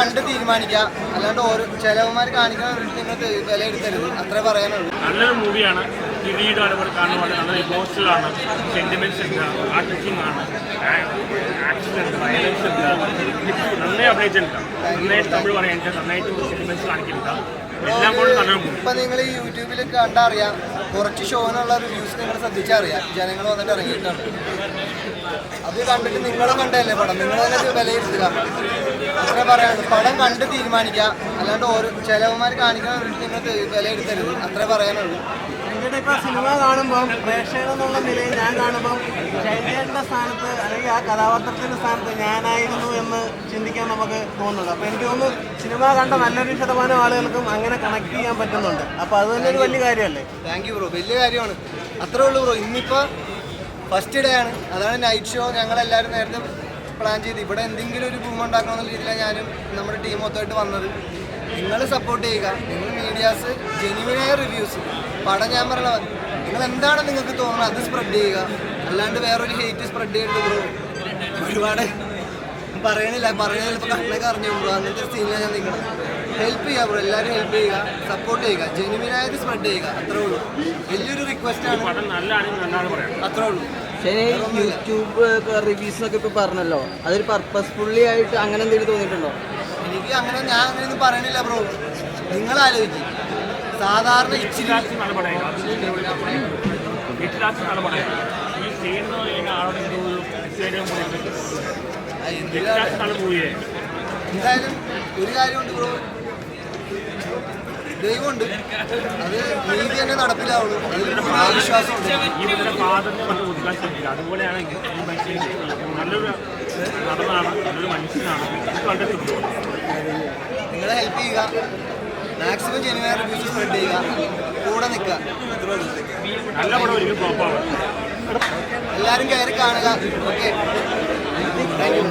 കണ്ട് തീരുമാനിക്കുക. അല്ലാണ്ട് ഓരോ ചിലവന്മാർ കാണിക്കുന്ന നിങ്ങൾ എടുത്തരുത് അത്രേ പറയാനുള്ളൂ. നല്ലൊരു മൂവിയാണ്. കിരീടം അതുപോലെ കാണുമ്പോൾ നല്ല ഇമോഷണലാണ് സെന്റിമെന്റ്സ് ഉണ്ട്. ആർട്ടിസ്റ്റിംഗ് ആണ്. ആക്ഷൻ ഉണ്ട്. വയലൻസ് ഉണ്ട്. നന്നായി അഭിനയിച്ചിട്ടുണ്ട്. നന്നായിട്ട് തമിഴ് പറയുന്നുണ്ട്. നന്നായിട്ട് സെന്റിമെന്റ്സ് കാണിക്കുന്നുണ്ട്. എല്ലാം കൂടെ നല്ലൊരു ഇപ്പൊ നിങ്ങൾ ഈ യൂട്യൂബിൽ കണ്ടറിയാം കുറച്ച് ഷോനുള്ള റിവ്യൂസ് നിങ്ങൾ ശ്രദ്ധിച്ചറിയാം. ജനങ്ങൾ വന്നിട്ട് ഇറങ്ങിയിട്ടുണ്ട്. അത് കണ്ടിട്ട് നിങ്ങളും കണ്ടല്ലേ പടം? നിങ്ങൾ തന്നെ വിലയിരുത്തുക. അത്ര പറയാനുള്ളൂ. പടം കണ്ട് തീരുമാനിക്കുക. അല്ലാണ്ട് ഓരോ ചിലവന്മാർ കാണിക്കുന്ന നിങ്ങൾ വിലയിരുത്തരുത്. അത്രേ പറയാനുള്ളൂ. ഇപ്പൊ സിനിമ കാണുമ്പോൾ പ്രേക്ഷകൻ എന്നുള്ള നിലയിൽ ഞാൻ കാണുമ്പോൾ ശൈലേന്ദ്രന്റെ സ്ഥാനത്ത് അല്ലെങ്കിൽ ആ കഥാപാത്രത്തിന്റെ സ്ഥാനത്ത് ഞാനായിരുന്നു എന്ന് ചിന്തിക്കാൻ നമുക്ക് തോന്നുന്നുണ്ട്. അപ്പൊ എനിക്ക് തോന്നുന്നു സിനിമ കണ്ട നല്ലൊരു ശതമാനം ആളുകൾക്കും അങ്ങനെ കണക്ട് ചെയ്യാൻ പറ്റുന്നുണ്ട്. അപ്പൊ അത് തന്നെ ഒരു വലിയ കാര്യമല്ലേ? താങ്ക് യു ബ്രോ വലിയ കാര്യമാണ്. അത്രേ ഉള്ളൂ ബ്രോ ഇന്നിപ്പോൾ ഫസ്റ്റ് ഡേ ആണ്. അതാണ് നൈറ്റ് ഷോ ഞങ്ങളെല്ലാവരും നേരത്തെ പ്ലാൻ ചെയ്ത് ഇവിടെ എന്തെങ്കിലും ഒരു ഭൂമി ഉണ്ടാക്കണം എന്ന രീതിയിലാണ് ഞാനും നമ്മുടെ ടീം മൊത്തമായിട്ട് വന്നത്. നിങ്ങൾ സപ്പോർട്ട് ചെയ്യുക. നിങ്ങൾ മീഡിയാസ് ജെനുവിനായ റിവ്യൂസ് പടം ഞാൻ പറയണ നിങ്ങൾ എന്താണ് നിങ്ങൾക്ക് തോന്നുന്നത് അത് സ്പ്രെഡ് ചെയ്യുക. അല്ലാണ്ട് വേറൊരു ഹേറ്റ് സ്പ്രെഡ് ബ്രോ ഒരുപാട് പറയണില്ല. പറയുന്നത് ചിലപ്പോൾ കണ്ണൊക്കെ അറിഞ്ഞു ബ്രോ അങ്ങനത്തെ സീനിലാണ് ഞാൻ നിൽക്കുന്നത് ഹെൽപ്പ് ചെയ്യുക ബ്രോ എല്ലാവരും ഹെൽപ്പ് ചെയ്യുക. സപ്പോർട്ട് ചെയ്യുക. ജെനുവിനായത് സ്പ്രെഡ് ചെയ്യുക. അത്രേ ഉള്ളൂ. വലിയൊരു റിക്വസ്റ്റ് ആണ്. അത്രേ ഉള്ളൂ. ശരി യൂട്യൂബ് റിവ്യൂസ് ഒക്കെ ഇപ്പൊ പറഞ്ഞല്ലോ. അതൊരു പർപ്പസ്ഫുള്ളി ആയിട്ട് അങ്ങനെ എന്തെങ്കിലും തോന്നിയിട്ടുണ്ടോ? എനിക്ക് അങ്ങനെ ഞാൻ അങ്ങനെയൊന്നും പറയണില്ല ബ്രോ നിങ്ങൾ ആലോചിച്ച് സാധാരണ ഇച്ചിരി എന്തായാലും ഒരു കാര്യമുണ്ട് ബ്രോ ദൈവമുണ്ട്. അത് നീതി തന്നെ നടപ്പിലാവുള്ളൂ. നല്ലൊരു നടനാണ് മനുഷ്യനാണ് നിങ്ങളെ ഹെൽപ്പ് ചെയ്യുക. മാക്സിമം ജനുവരി റിവ്യൂസ് സ്പ്രെഡ് ചെയ്യുക. കൂടെ നിൽക്കുക. എല്ലാവരും കയറി കാണുക. Okay thank you